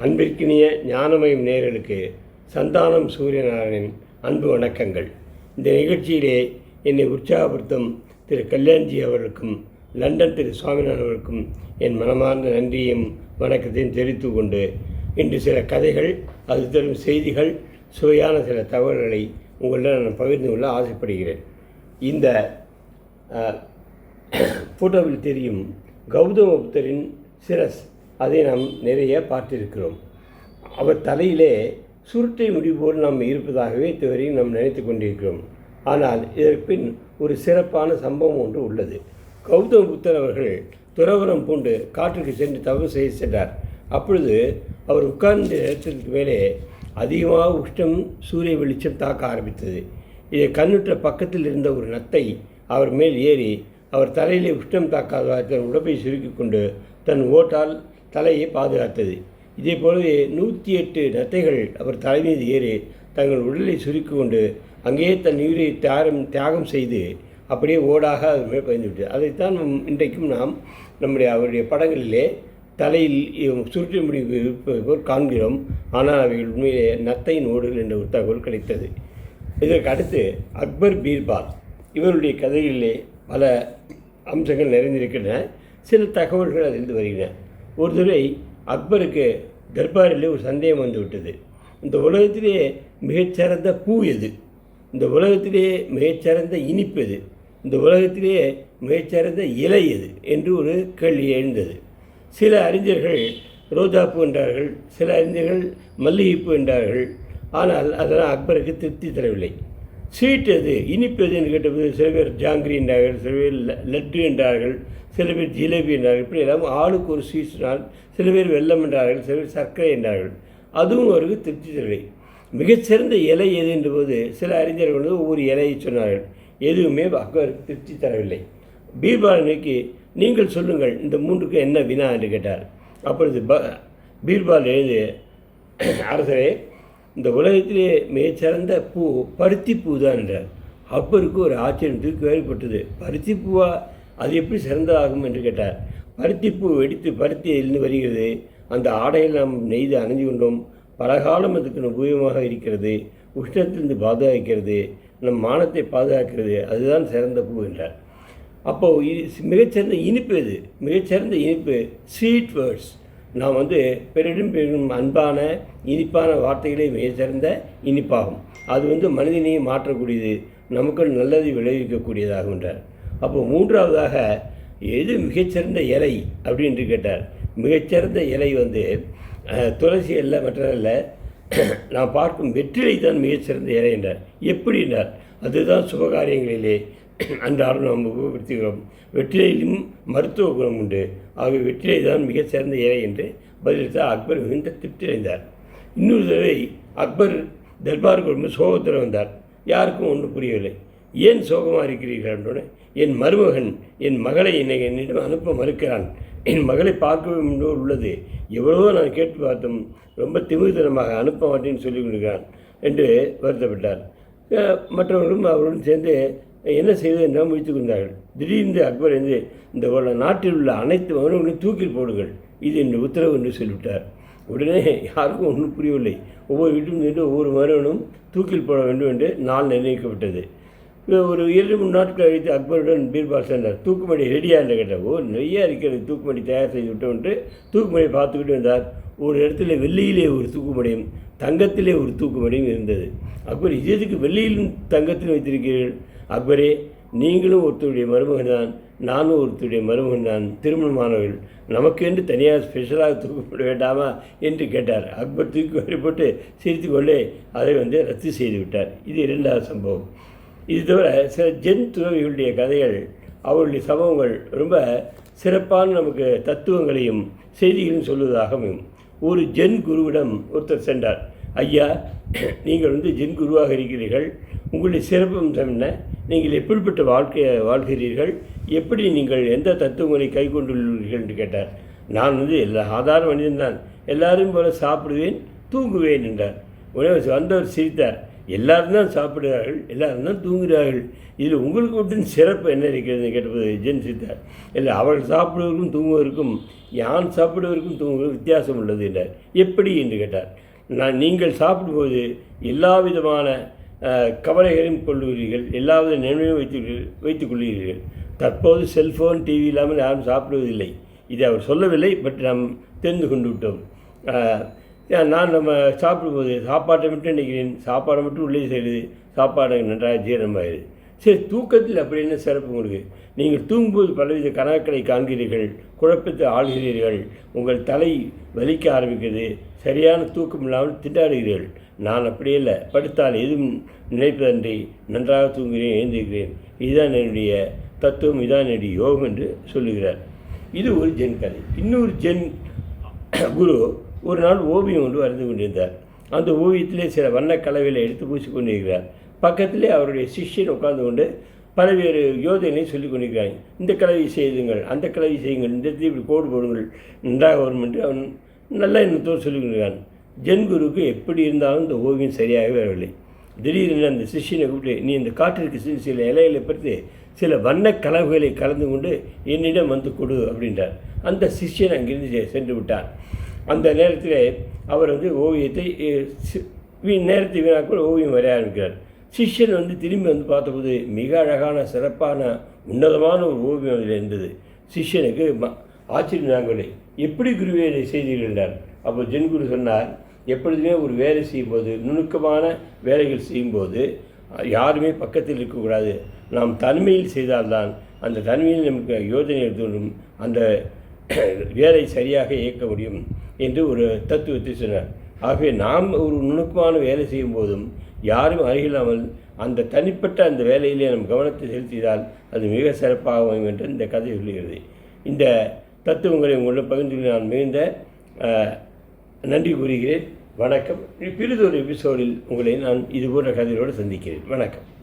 அன்பிற்கினிய ஞானமயம் நேரலுக்கு சந்தானம் சூரியநாராயணன் அன்பு வணக்கங்கள். இந்த நிகழ்ச்சியிலே என்னை உற்சாகப்படுத்தும் திரு கல்யாண்ஜி அவர்களுக்கும் லண்டன் திரு சுவாமிநாதன் அவர்களுக்கும் என் மனமார்ந்த நன்றியும் வணக்கத்தையும் தெரிவித்து கொண்டு இன்று சில கதைகள் அது தரும் செய்திகள் சுவையான சில தகவல்களை உங்களிடம் நான் பகிர்ந்து கொள்ள ஆசைப்படுகிறேன். இந்த ஃபோட்டோவில் தெரியும் கௌதம புத்தரின் சிரஸ் அதை நாம் நிறைய பார்த்திருக்கிறோம். அவர் தலையிலே சுருட்டை முடி போல் நாம் இருப்பதாகவே இதுவரை நாம் நினைத்து கொண்டிருக்கிறோம். ஆனால் இதற்கு பின் ஒரு சிறப்பான சம்பவம் ஒன்று உள்ளது. கௌதம புத்தர் அவர்கள் துறவரம் பூண்டு காட்டுக்கு சென்று தவறு செய்ய சென்றார். அப்பொழுது அவர் உட்கார்ந்த இடத்திற்கு மேலே அதிகமாக உஷ்டம் சூரிய வெளிச்சம் தாக்க ஆரம்பித்தது. இதை கண்ணுற்ற பக்கத்தில் இருந்த ஒரு நத்தை அவர் மேல் ஏறி அவர் தலையிலே உஷ்டம் தாக்காத தன் உடம்பை சுருக்கிக் கொண்டு தன் ஓட்டால் தலையை பாதுகாத்தது. இதே போலவே நூற்றி எட்டு நத்தைகள் அவர் தலை மீது ஏறி தங்கள் உடலை சுருக்கிக் கொண்டு அங்கேயே தன் உயிரை தியாகம் தியாகம் செய்து அப்படியே ஓடாக அது மேல் பயந்து விட்டது அதைத்தான் நம் இன்றைக்கும் நாம் நம்முடைய அவருடைய படங்களிலே தலையில் சுருட்டி முடிவு இருப்பவர் காண்கிறோம். ஆனால் அவைகள் உண்மையிலே நத்தையின் ஓடுகள் என்ற ஒரு தகவல் கிடைத்தது. இதற்கு அடுத்து அக்பர் பீர்பால். இவருடைய கதைகளிலே பல அம்சங்கள் நிறைந்திருக்கின்றன. சில தகவல்கள் அதிலிருந்து வருகின்றன. ஒரு தடவை அக்பருக்கு தர்பாரில் ஒரு சந்தேகம் வந்து விட்டது. இந்த உலகத்திலே மிகச்சிறந்த பூ எது? இந்த உலகத்திலே மிகச்சிறந்த இனிப்பு எது? இந்த உலகத்திலே மிகச்சிறந்த இலை எது? என்று ஒரு கேள்வி எழுந்தது. சில அறிஞர்கள் ரோஜாப்பூ என்றார்கள் சில அறிஞர்கள் மல்லிகைப்பூ என்றார்கள். ஆனால் அதெல்லாம் அக்பருக்கு திருப்தி தரவில்லை. ஸ்வீட் எது இனிப்பு எது என்று கேட்டபோது சில பேர் ஜாங்கிரி என்றார்கள் சில பேர் லட்டு என்றார்கள் சில பேர் ஜிலேபி என்றார்கள் இப்படி எல்லாம் ஆளுக்கு ஒரு ஸ்வீட் சில பேர் வெல்லம் என்றார்கள் சில பேர் சர்க்கரை என்றார்கள். அதுவும் அவருக்கு திருப்தி தரவில்லை. மிகச்சிறந்த இலை எது என்றபோது சில அறிஞர்கள் வந்து ஒவ்வொரு இலையை சொன்னார்கள். எதுவுமே அக்பருக்கு திருப்தி தரவில்லை. பீர்பால் நீங்கள் சொல்லுங்கள் இந்த மூன்றுக்கு என்ன வினா என்று கேட்டார். அப்பொழுது ப பீர்பால் எழுது அரசரே இந்த உலகத்திலே மிகச்சிறந்த பூ பருத்தி பூ தான் என்றார். அக்பருக்கு ஒரு ஆச்சரியம் கேள்விப்பட்டது பருத்தி பூவா அது எப்படி சிறந்ததாகும் என்று கேட்டார். பருத்தி பூ வெடித்து பருத்தி எழுந்து வருகிறது. அந்த ஆடையில் நாம் நெய்து அணிந்து கொண்டோம். பலகாலம் அதுக்கு உபயோகமாக இருக்கிறது. உஷ்ணத்திலிருந்து பாதுகாக்கிறது. நம் மானத்தை பாதுகாக்கிறது. அதுதான் சிறந்த பூ என்றார். அப்போது மிகச்சிறந்த இனிப்பு எது? மிகச்சிறந்த இனிப்பு ஸ்வீட் வேர்ட்ஸ் நாம் வந்து பெரிடும் பெரும் அன்பான இனிப்பான வார்த்தைகளே மிகச்சிறந்த இனிப்பாகும். அது வந்து மனிதனையே மாற்றக்கூடியது நமக்கு நல்லதை விளைவிக்கக்கூடியதாகின்றார் அப்போ மூன்றாவதாக எது மிகச்சிறந்த இலை அப்படின்ட்டு கேட்டார். மிகச்சிறந்த இலை வந்து துளசி அல்ல மற்றதல்ல நான் பார்க்கும் வெற்றிலை தான் மிகச்சிறந்த இலை என்றார். எப்படி என்றார்? அதுதான் சுபகாரியங்களிலே அன்றாடம் நாம் உபயோகப்படுத்துகிறோம் வெற்றிலையிலும் மருத்துவ குணம் உண்டு. ஆகவே வெற்றிலை தான் மிகச் சிறந்த இலை என்று பதிலளித்த அக்பர் மிகுந்த திருப்தியடைந்தார். இன்னொரு தடவை அக்பர் தர்பார் ரொம்ப சோகத்தில் வந்தார். யாருக்கும் ஒன்றும் புரியவில்லை. ஏன் சோகமாக இருக்கிறீர்கள்? என்றோடனே என் மருமகன் என் மகளை என்னை என்னிடம் அனுப்ப மறுக்கிறான். என் மகளை பார்க்க வேண்டும் உள்ளது. எவ்வளவோ நான் கேட்டு பார்த்தோம் ரொம்ப திமிர்தனமாக அனுப்ப மாட்டேன்னு சொல்லிக் கொண்டிருக்கிறான் என்று வருத்தப்பட்டார். மற்றவர்களும் அவருடன் சேர்ந்து என்ன செய்வது என்றால் முடித்துக் கொண்டார்கள். திடீரென்று அக்பர் என்று இந்த உல- நாட்டில் உள்ள அனைத்து மகன்களையும் தூக்கில் போடுங்கள். இது என்று உத்தரவு என்று சொல்லிவிட்டார். உடனே யாருக்கும் ஒன்றும் புரியவில்லை. ஒவ்வொரு வீட்டிலும் நின்று ஒவ்வொரு மகனும் தூக்கில் போட வேண்டும் என்று நாள் நிர்ணயிக்கப்பட்டது. ஒரு இரண்டு மூணு நாட்கள் கழித்து அக்பருடன் பீர்பால் சென்றார். தூக்குமடி ரெடியாக என்று கேட்டார். ஓ நிறைய இருக்கிறது. தூக்குமடி தயார் செய்து விட்டோன்ட்டு தூக்குமடியை பார்த்துக்கிட்டு வந்தார். ஒரு இடத்துல வெள்ளியிலே ஒரு தூக்குமடியும் தங்கத்திலே ஒரு தூக்குமடியும் இருந்தது. அக்பர் இது எதுக்கு வெள்ளியிலும் தங்கத்திலும் வைத்திருக்கிறீர்கள். அக்பரே நீங்களும் ஒருத்தருடைய மருமகன் தான் நானும் ஒருத்தருடைய மருமகன் தான் திருமணமானவர்கள். நமக்கென்று தனியாக ஸ்பெஷலாக தூக்கப்பட வேண்டாமா என்று கேட்டார். அக்பர் தூக்கி வாரி போட்டு சிரித்து கொண்டே அதை வந்து ரத்து செய்து விட்டார். இது இரண்டாவது சம்பவம். இது தவிர சில ஜென் துறவிகளுடைய கதைகள் அவருடைய சம்பவங்கள் ரொம்ப சிறப்பான நமக்கு தத்துவங்களையும் செய்திகளையும் சொல்வதாக அமையும் ஒரு ஜென் குருவிடம் ஒருத்தர் சென்றார். ஐயா நீங்கள் வந்து ஜென் குருவாக இருக்கிறீர்கள். உங்களுடைய சிறப்பம் என்ன? நீங்கள் எப்படிப்பட்ட வாழ்க்கையை வாழ்கிறீர்கள்? எப்படி நீங்கள் எந்த தத்துவங்களை கை கொண்டுள்ளீர்கள் என்று கேட்டார். நான் வந்து எல்லா சாதாரண மனிதன் தான். எல்லாரும் போல சாப்பிடுவேன் தூங்குவேன் என்றார். உடனே வந்தவர் சிரித்தார். எல்லாரும் தான் சாப்பிடுகிறார்கள் எல்லாரும் தான் தூங்குகிறார்கள். இதில் உங்களுக்கு மட்டும் சிறப்பு என்ன இருக்கிறது கேட்டபோது ஜென் சித்தார் இல்லை அவள் சாப்பிடுவதற்கும் தூங்குவதற்கும் யான் சாப்பிடுவதற்கும் தூங்குவதற்கும் வித்தியாசம் உள்ளது என்றார். எப்படி என்று கேட்டார். நான் நீங்கள் சாப்பிடும்போது எல்லா விதமான கவலைகளையும் கொள்ளுகிறீர்கள் எல்லா நினைவையும் வைத்து வைத்துக் கொள்வீர்கள் தற்போது செல்ஃபோன் டிவி இல்லாமல் யாரும் சாப்பிடுவதில்லை. இதை அவர் சொல்லவில்லை பட் நாம் தெரிந்து கொண்டு விட்டோம். நான் நம்ம சாப்பிடும்போது சாப்பாட்டை மட்டும் நினைக்கிறேன் சாப்பாடை மட்டும் உள்ளே செய்யுது சாப்பாடு நன்றாக ஜீரணமாயிருது சரி தூக்கத்தில் அப்படி என்ன சிறப்பு உங்களுக்கு? நீங்கள் தூங்கும்போது பலவித கனவுகளை காண்கிறீர்கள் குழப்பத்தை ஆள்கிறீர்கள் உங்கள் தலை வலிக்க ஆரம்பிக்கிறது சரியான தூக்கம் இல்லாமல் திண்டாடுகிறீர்கள். நான் அப்படி இல்லை. படுத்தால் எதுவும் நினைப்பதன்றி நன்றாக தூங்குகிறேன் எழுந்திருக்கிறேன். இதுதான் என்னுடைய தத்துவம் இதான் என்னுடைய யோகம் என்று சொல்லுகிறார். இது ஒரு ஜென் கதை. இன்னொரு ஜென் குரு ஒரு நாள் ஓவியம் ஒன்று வரைந்து கொண்டிருந்தார். அந்த ஓவியத்திலே சில வண்ணக் கலவையில் எடுத்து பூசி கொண்டிருக்கிறார். பக்கத்திலே அவருடைய சிஷ்யன் உட்கார்ந்து கொண்டு பல்வேறு யோஜனை சொல்லி கொண்டிருக்கிறாங்க இந்த கலவை செய்துங்கள் அந்த கலவை செய்யுங்கள் இந்த இப்படி கோடு போடுங்கள் நன்றாக வரும் என்று அவன் நல்ல எண்ணத்தோடு சொல்லி கொண்டிருக்கிறான். ஜென் குருவுக்கு எப்படி இருந்தாலும் இந்த ஓவியம் சரியாகவே வரவில்லை. திடீரென அந்த சிஷ்யனை கூப்பிட்டு நீ இந்த காற்றிற்கு சில சில இலைகளை பற்றி சில வண்ண கலவுகளை கலந்து கொண்டு என்னிடம் வந்து கொடு அப்படின்றார். அந்த சிஷ்யன் அங்கிருந்து செ- சென்று விட்டார் அந்த நேரத்தில் அவர் வந்து ஓவியத்தை அஹ், சி- வீ நேரத்தை ஓவியம் வரைய ஆரம்பிக்கிறார். சிஷ்யன் வந்து திரும்பி வந்து பார்த்தபோது மிக அழகான சிறப்பான உன்னதமான ஒரு ஓவியம் அதில் இருந்தது. சிஷ்யனுக்கு ம- ஆச்சரியம் நாங்களே எப்படி குருவே செய்தீர்கள்? என்றார். அப்போ ஜென் குரு சொன்னார் எப்பொழுதுமே ஒரு வேலை செய்யும்போது நுணுக்கமான வேலைகள் செய்யும்போது யாருமே பக்கத்தில் இருக்கக்கூடாது. நாம் தனிமையில் செய்தால்தான் அந்த தனிமையில் நமக்கு யோஜனை எடுத்துக்கொள்ளும் அந்த வேலை சரியாக இயக்க முடியும் என்று ஒரு தத்துவத்தை சொன்னார். ஆகவே நாம் ஒரு நுணுக்கமான வேலை செய்யும் போதும் யாரும் அருகில்லாமல் அந்த தனிப்பட்ட அந்த வேலையிலே நம் கவனத்தை செலுத்தினால் அது மிக சிறப்பாக அமையும் என்று இந்த கதை சொல்லுகிறது இந்த தத்துவங்களை உங்களிடம் பகிர்ந்து நான் மிகுந்த நன்றி கூறுகிறேன். வணக்கம். பிறிதொரு எபிசோடில் உங்களை நான் இதுபோன்ற கதையோடு சந்திக்கிறேன். வணக்கம்.